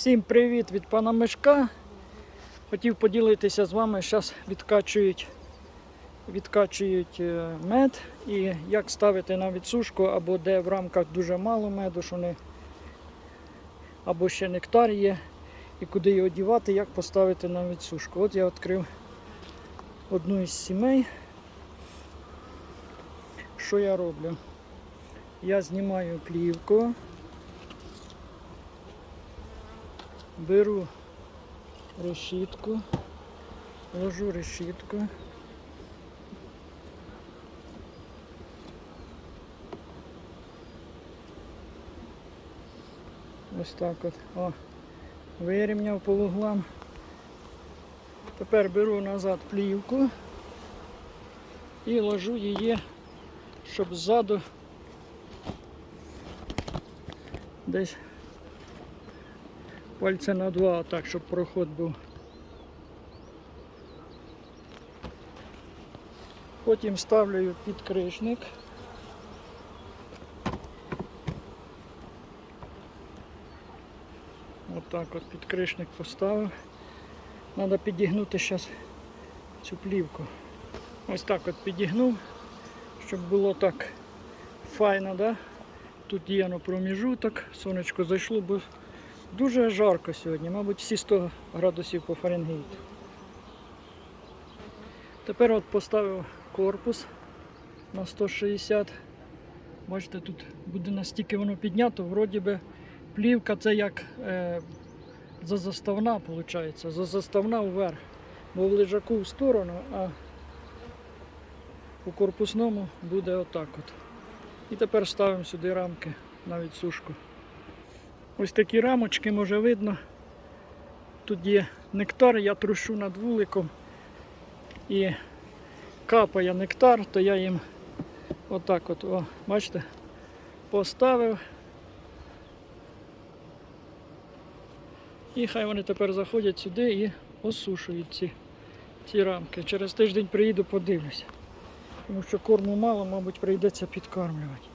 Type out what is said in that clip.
Всім привіт від пана Мишка. Хотів поділитися з вами. Зараз відкачують, відкачують е, мед і як ставити на відсушку, або де в рамках дуже мало меду, що не, або ще нектар є, і куди його дівати, як поставити на відсушку. От я відкрив одну із сімей. Що я роблю? Я знімаю плівку. Беру решітку, ложу решітку. Ось так от. О, вирівняв по вуглам. Тепер беру назад плівку і ложу її, щоб ззаду десь пальця на два, так, щоб проход був. Потім ставлю підкришник. Отак от підкришник поставив. Треба підігнути зараз цю плівку. Ось так от підігнув, щоб було так файно, да? Тут є на проміжуток, сонечко зайшло, бо Дуже жарко сьогодні, мабуть, всі 100 градусів по Фаренгейту. Тепер от поставив корпус на 160. Бачите, тут буде настільки воно піднято, вроді би плівка це як е, зазаставна, виходить, зазаставна вверх. Бо в лежаку в сторону, а у корпусному буде отак от. І тепер ставимо сюди рамки на відсушку. Ось такі рамочки, може видно. Тут є нектар, я трушу над вуликом і капає нектар, то я їм отак от, о, бачите, поставив. І хай вони тепер заходять сюди і осушують ці, ці рамки. Через тиждень приїду, подивлюся. Тому що корму мало, мабуть, прийдеться підкармлювати.